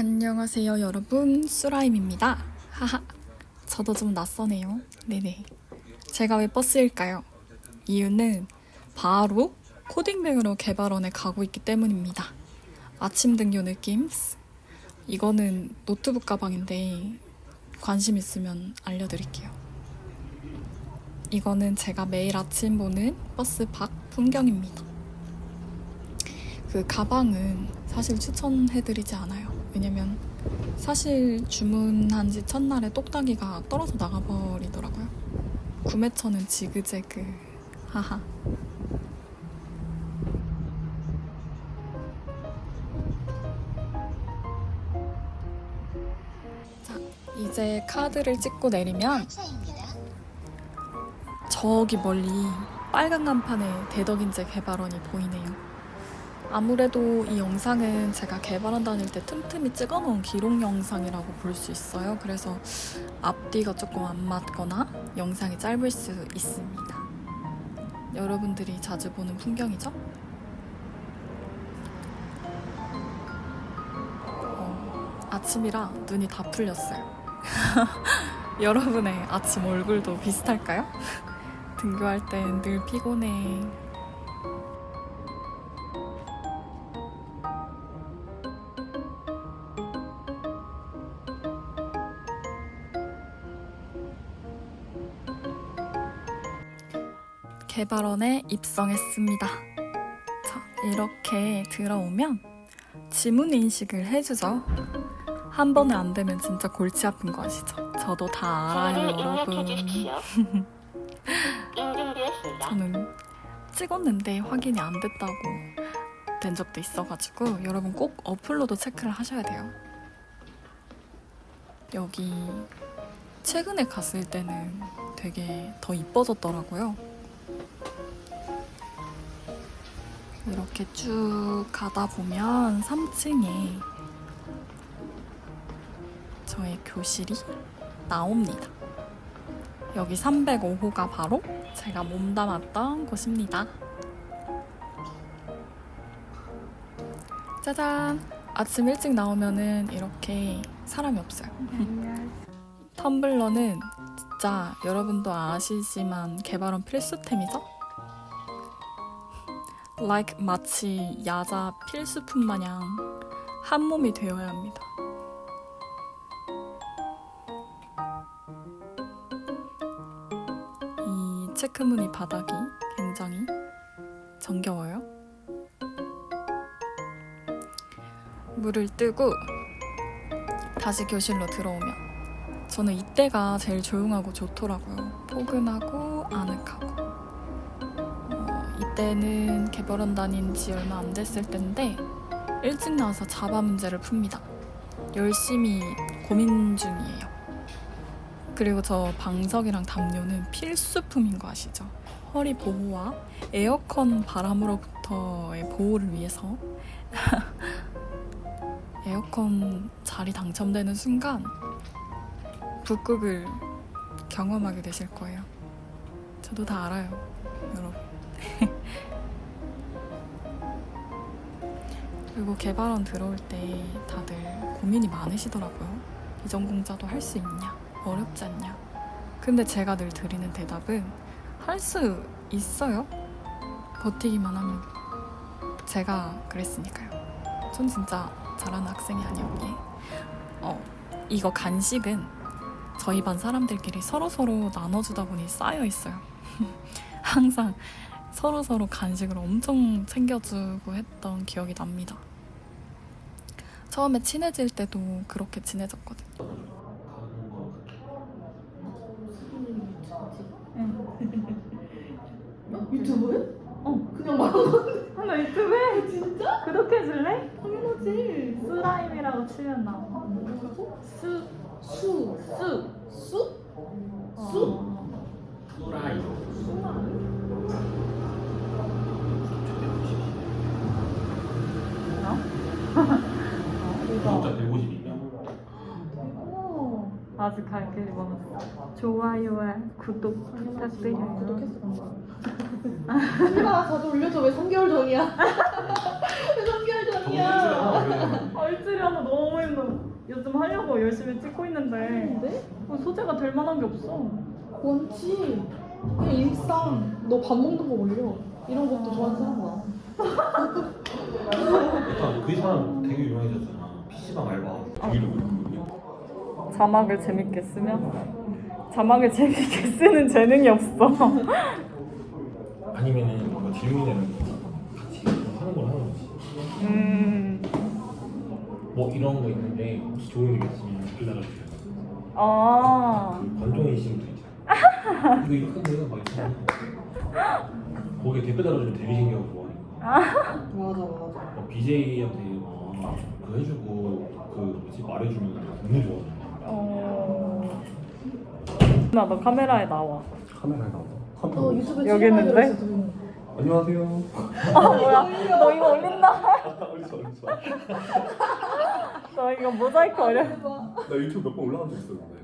안녕하세요 여러분. 수라임입니다. 하하 저도 좀 낯서네요. 네네. 제가 왜 버스일까요? 이유는 바로 코딩뱅으로 개발원에 가고 있기 때문입니다. 아침 등교 느낌? 이거는 노트북 가방인데 관심 있으면 알려드릴게요. 이거는 제가 매일 아침 보는 버스 밖 풍경입니다. 그 가방은 사실 추천해드리지 않아요. 왜냐면 사실 주문한 지 첫날에 똑딱이가 떨어져 나가버리더라고요. 구매처는 지그재그. 하하. 자, 이제 카드를 찍고 내리면 저기 멀리 빨간 간판에 대덕인재 개발원이 보이네요. 아무래도 이 영상은 제가 개발한 다닐 때 틈틈이 찍어놓은 기록 영상이라고 볼 수 있어요. 그래서 앞뒤가 조금 안 맞거나 영상이 짧을 수 있습니다. 여러분들이 자주 보는 풍경이죠? 어, 아침이라 눈이 다 풀렸어요. 여러분의 아침 얼굴도 비슷할까요? 등교할 땐 늘 피곤해. 개발원에 입성했습니다. 자, 이렇게 들어오면 지문 인식을 해주죠. 한 번에 안 되면 진짜 골치 아픈 거 아시죠? 저도 다 알아요, 여러분. 저는 찍었는데 확인이 안 됐다고 된 적도 있어가지고 여러분 꼭 어플로도 체크를 하셔야 돼요. 여기 최근에 갔을 때는 되게 더 이뻐졌더라고요. 이렇게 쭉 가다 보면 3층에 저의 교실이 나옵니다. 여기 305호가 바로 제가 몸담았던 곳입니다. 짜잔! 아침 일찍 나오면은 이렇게 사람이 없어요. 텀블러는 진짜 여러분도 아시지만 개발원 필수템이죠? Like 마치 야자 필수품 마냥 한 몸이 되어야 합니다. 이 체크무늬 바닥이 굉장히 정겨워요. 물을 뜨고 다시 교실로 들어오면 저는 이때가 제일 조용하고 좋더라고요. 포근하고 아늑하고. 어, 이때는 개발원 다닌 지 얼마 안 됐을 때인데 일찍 나와서 자바 문제를 풉니다. 열심히 고민 중이에요. 그리고 저 방석이랑 담요는 필수품인 거 아시죠? 허리 보호와 에어컨 바람으로부터의 보호를 위해서 에어컨 자리 당첨되는 순간 북극을 경험하게 되실 거예요. 저도 다 알아요, 그리고 개발원 들어올 때 다들 고민이 많으시더라고요. 이전 공자도 할 수 있냐? 어렵지 않냐? 근데 제가 늘 드리는 대답은 할 수 있어요. 버티기만 하면. 제가 그랬으니까요. 전 진짜 잘하는 학생이 아니었기에. 어, 이거 간식은 저희 반 사람들끼리 서로서로 나눠주다 보니 쌓여 있어요. 항상 서로서로 간식을 엄청 챙겨주고 했던 기억이 납니다. 처음에 친해질 때도 그렇게 친해졌거든요. 유튜브에? 어. 그냥 말한 거나 유튜브에 진짜? 구독해줄래? 당연하지. 슬라임이라고 치면 나와. 뭐라고? 수, 수. 수. 수? 수? 구독자 150이면 오. 아직 갈 길이 멀었어. 좋아요와 구독 부탁드려요. 구독했어. 언니가 자주 올려줘. 왜 3개월 전이야? 왜 3개월 전이야? 아 일주일에 하나 너무 힘들어. 요즘 하려고 열심히 찍고 있는데 근데? 뭐 소재가 될 만한 게 없어. 원치. 그냥 일상. 너 밥 먹는 거 올려. 이런 것도 좋아하는 사람 많아. 일단 그 사람 되게 유명해졌잖아. PC방 알바. 브이로그 있거든요. 자막을 재밌게 쓰면 자막을 재밌게 쓰는 재능이 없어. 아니면은 뭔가 질문이라는 거 같이 하는 걸 하는 거지. 음. 뭐 이런 거 있는데 혹시 좋은 일 있으면 댓글 달아주세요. 아. 그 관종이신 분 있잖아. 이거 이렇게 내가 막 있잖아. 거기에 댓글 달아주면 되게 신기하고 좋아하니까. 맞아, 맞아. 막 BJ한테 그 해주고 그 뭐지 말해주면 너무 좋아하잖아. 어. 나 너 카메라에 나와. 카메라에 나와. 너 유튜브에 여기 있는데? 안녕하세요. 아 뭐야? 너 이거 올린다? 어디서 어디서? 너 이거 모자이크 어려? 나 유튜브 몇 번 올라간 적 있었는데.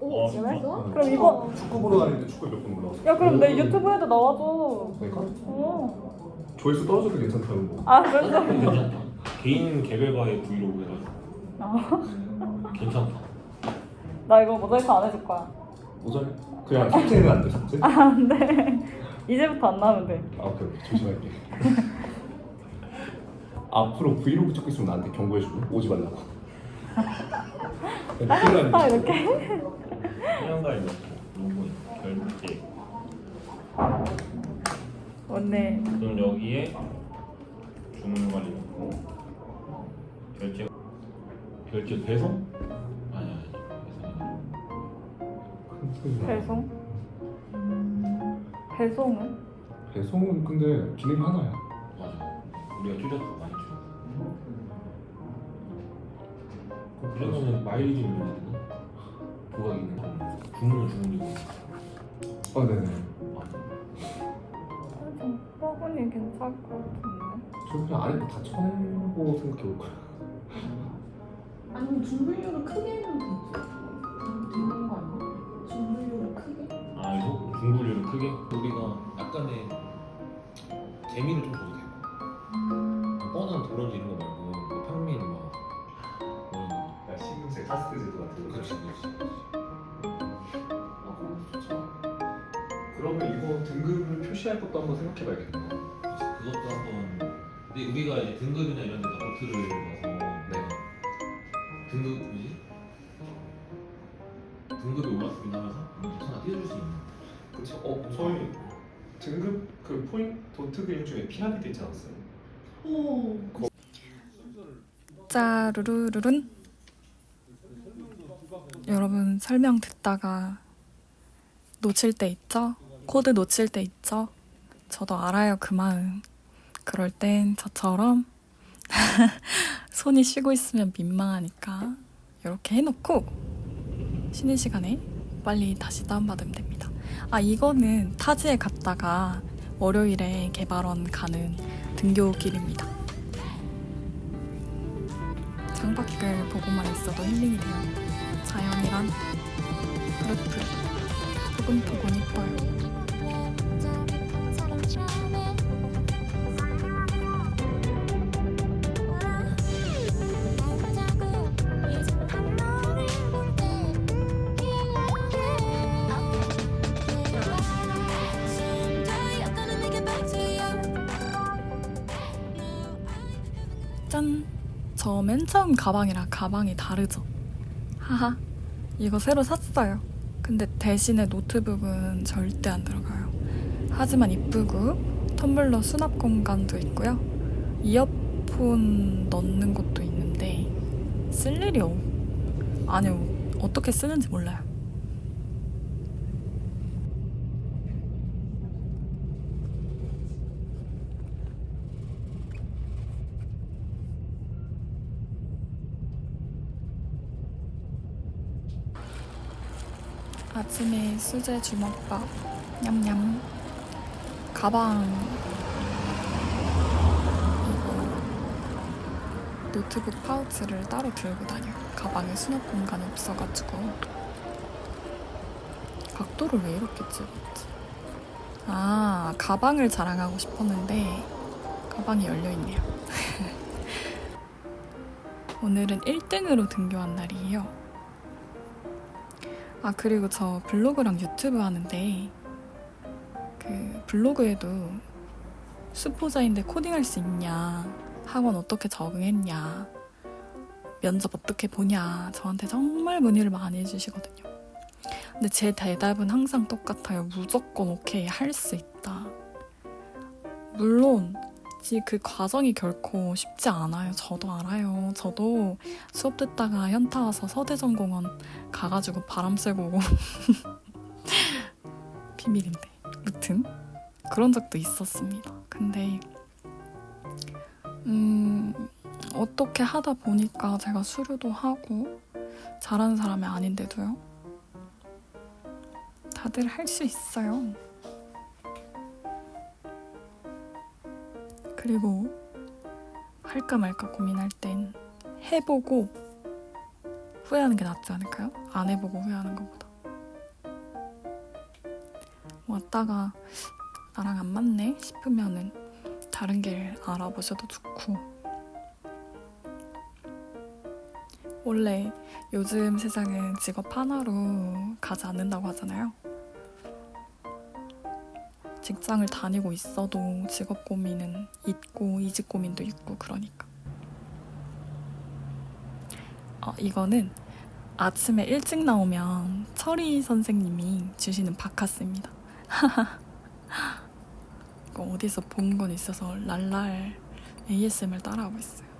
오, 어, 진짜? 응. 그럼 이거 축구 보러 다니는데 축구 몇 번 올라왔어. 야 그럼 내 유튜브에도 나와줘. 그러니까 어. 조회수 떨어져도 괜찮다는 거. 아 그래서 괜찮다. 개인 개별과의 브이로그 해가지고 아, 괜찮다. 나 이거 모자이크 안 해줄 거야. 모자이 그냥 삭제는 안 돼, 삭제? 아, 안 돼. 이제부터 안 나오면 돼. 오케이, 오케이. 조심할게. 앞으로 브이로그 찍고 있으면 나한테 경고해주고 오지 말라고. 아 이렇게. 해양가에 넣고 로고 결제. 언니 그럼 여기에 주문 관리 넣고 결제 결제 배송? 배송? 배송은? 배송은 근데 기능이 하나야. 맞아. 우리가 줄였어 많이 줄였어. 그러면은 마일리지 물리는 부가기는 주문은 주문이고. 아 네네. 좀 뻐근이 괜찮을 것 같은데. 저 그냥 안에 거다 쳐내고 생각해 볼 거야. 아니면 중분류를 크게 해도 되지. 되는 거 아니야? 중분류를 크게 우리가 약간의 재미를 좀 줘도 돼. 뻔한 도라지 이런 거 말고 뭐 평민 막 그런 야 신경제 카스트 제도 같은 그렇지 그렇지. 아 그럼 좋죠. 그러면 이거 등급을 표시할 것도 한번 생각해봐야겠네요. 그것도 한번 근데 우리가 이제 등급이나 이런 데다 노트를 봐서 네. 등급 뭐지? 등급이 올랐습니다 하면서 노트 하나 띄워줄 수 있는 그렇죠. 어 저희 등급 그 포인트 도트 그림 중에 피라미드 있지 않았어요? 오. 짜르르르른. 여러분 설명 듣다가 놓칠 때 있죠? 코드 놓칠 때 있죠? 저도 알아요 그 마음. 그럴 땐 저처럼 손이 쉬고 있으면 민망하니까 이렇게 해놓고 쉬는 시간에 빨리 다시 다운받으면 됩니다. 아 이거는 타지에 갔다가 월요일에 개발원 가는 등교길입니다. 창밖을 보고만 있어도 힐링이 돼요. 자연이란 푸릇푸릇, 포근포근 이뻐요. 저 맨 처음 가방이랑 가방이 다르죠? 하하, 이거 새로 샀어요. 근데 대신에 노트북은 절대 안 들어가요. 하지만 이쁘고 텀블러 수납 공간도 있고요. 이어폰 넣는 곳도 있는데 쓸 일이 없... 아니요, 어떻게 쓰는지 몰라요. 아침에 수제 주먹밥. 냠냠. 가방. 이거 노트북 파우치를 따로 들고 다녀요 가방에 수납 공간이 없어가지고. 각도를 왜 이렇게 찍었지? 아 가방을 자랑하고 싶었는데 가방이 열려있네요. 오늘은 1등으로 등교한 날이에요. 아, 그리고 저 블로그랑 유튜브 하는데, 그 블로그에도 수포자인데 코딩할 수 있냐, 학원 어떻게 적응했냐, 면접 어떻게 보냐, 저한테 정말 문의를 많이 해주시거든요. 근데 제 대답은 항상 똑같아요. 무조건 오케이, 할 수 있다. 물론, 지- 그 과정이 결코 쉽지 않아요. 저도 알아요. 저도 수업 듣다가 현타 와서 서대전공원 가가지고 바람 쐬고 오고 비밀인데 무튼 그런 적도 있었습니다. 근데 음 어떻게 하다 보니까 제가 수료도 하고 잘하는 사람이 아닌데도요. 다들 할 수 있어요. 그리고 할까 말까 고민할 땐 해보고 후회하는 게 낫지 않을까요? 안 해보고 후회하는 것보다. 왔다가 나랑 안 맞네 싶으면은 다른 길 알아보셔도 좋고. 원래 요즘 세상은 직업 하나로 가지 않는다고 하잖아요. 직장을 다니고 있어도 직업 고민은 있고 이직 고민도 있고 그러니까. 어, 이거는 아침에 일찍 나오면 철이 선생님이 주시는 바카스입니다. 어디서 본 건 있어서 랄랄 ASMR 따라하고 있어요.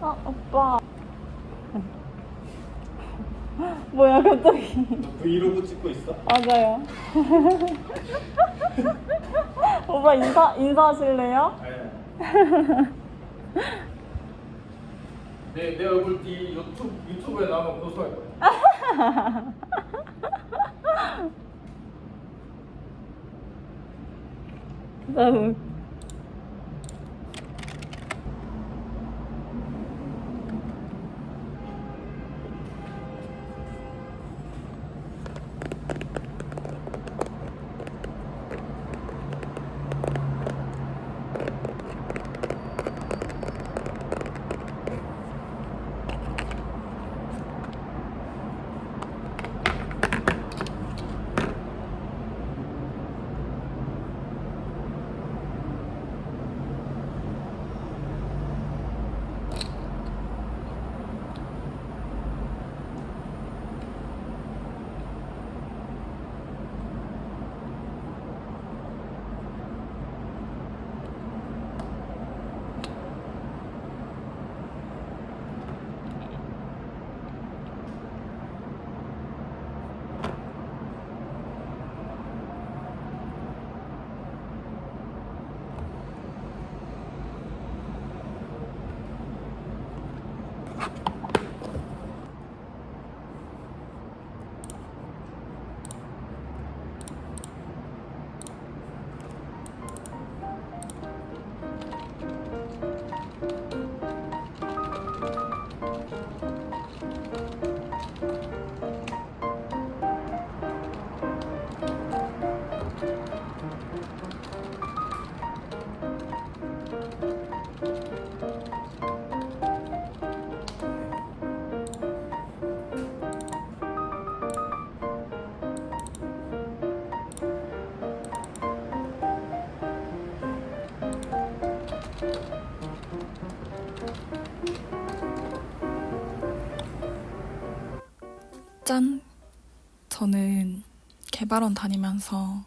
아, 오빠. 뭐야, 갑자기. 브이로그 찍고 있어? 맞아요. 오빠 인사, 인사하실래요? 내, 내 얼굴 뒤 유튜브, 유튜브에 나가면 고소할 거야. 너무. 짠! 저는 개발원 다니면서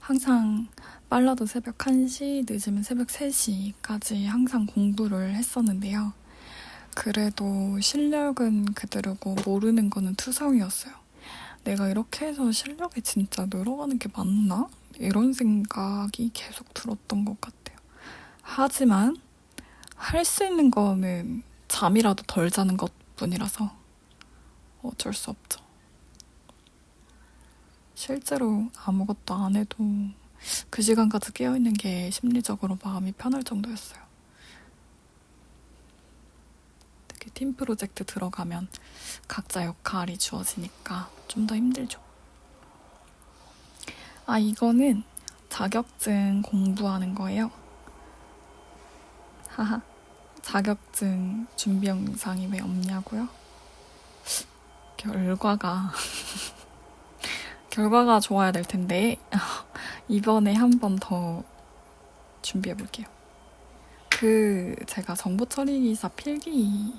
항상 빨라도 새벽 1시, 늦으면 새벽 3시까지 항상 공부를 했었는데요. 그래도 실력은 그대로고 모르는 거는 투성이었어요. 내가 이렇게 해서 실력이 진짜 늘어가는 게 맞나? 이런 생각이 계속 들었던 것 같아요. 하지만 할 수 있는 거는 잠이라도 덜 자는 것 뿐이라서 어쩔 수 없죠. 실제로 아무것도 안 해도 그 시간까지 깨어있는 게 심리적으로 마음이 편할 정도였어요. 특히 팀 프로젝트 들어가면 각자 역할이 주어지니까 좀 더 힘들죠. 아, 이거는 자격증 공부하는 거예요. 하하. 자격증 준비 영상이 왜 없냐고요? 결과가 결과가 좋아야 될 텐데 이번에 한 번 더 준비해 볼게요. 그 제가 정보 처리 기사 필기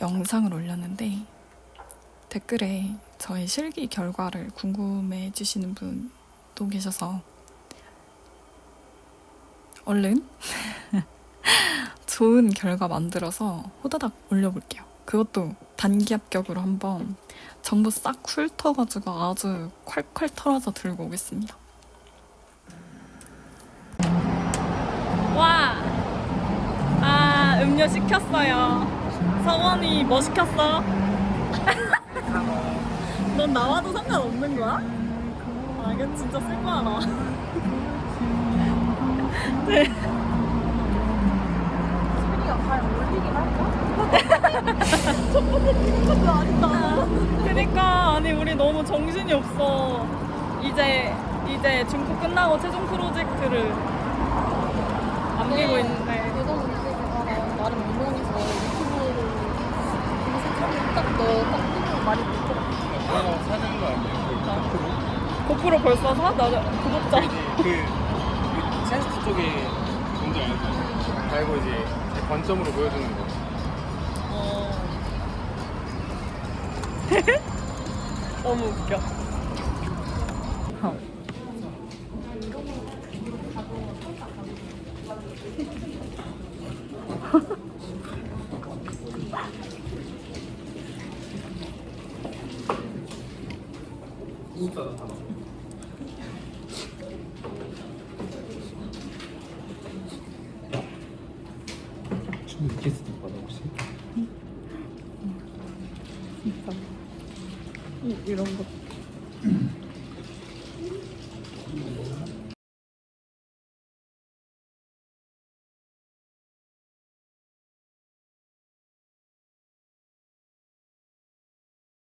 영상을 올렸는데 댓글에 저의 실기 결과를 궁금해 주시는 분도 계셔서 얼른 좋은 결과 만들어서 호다닥 올려볼게요. 그것도 단기 합격으로 한번 정보 싹 훑어가지고 아주 콸콸 털어서 들고 오겠습니다. 와! 아, 음료 시켰어요. 성원이 뭐 시켰어? 넌 나와도 상관없는 거야? 아, 이거 진짜 쓸거 야, 나. 그니까 아니 우리 너무 정신이 없어. 이제 이제 중국 끝나고 최종 프로젝트를 남기고 있는데. 나름 유명해서 유튜브를 딱너딱 뜨는 많이 같아. 어, 사는 거 아니에요? 그? 고프로 벌써 사? 나 구독자. 그, 그 센스티 쪽에 뭔지 알죠? 달고 이제 제 관점으로 보여주는 거. 어. 너무 웃겨. 춤을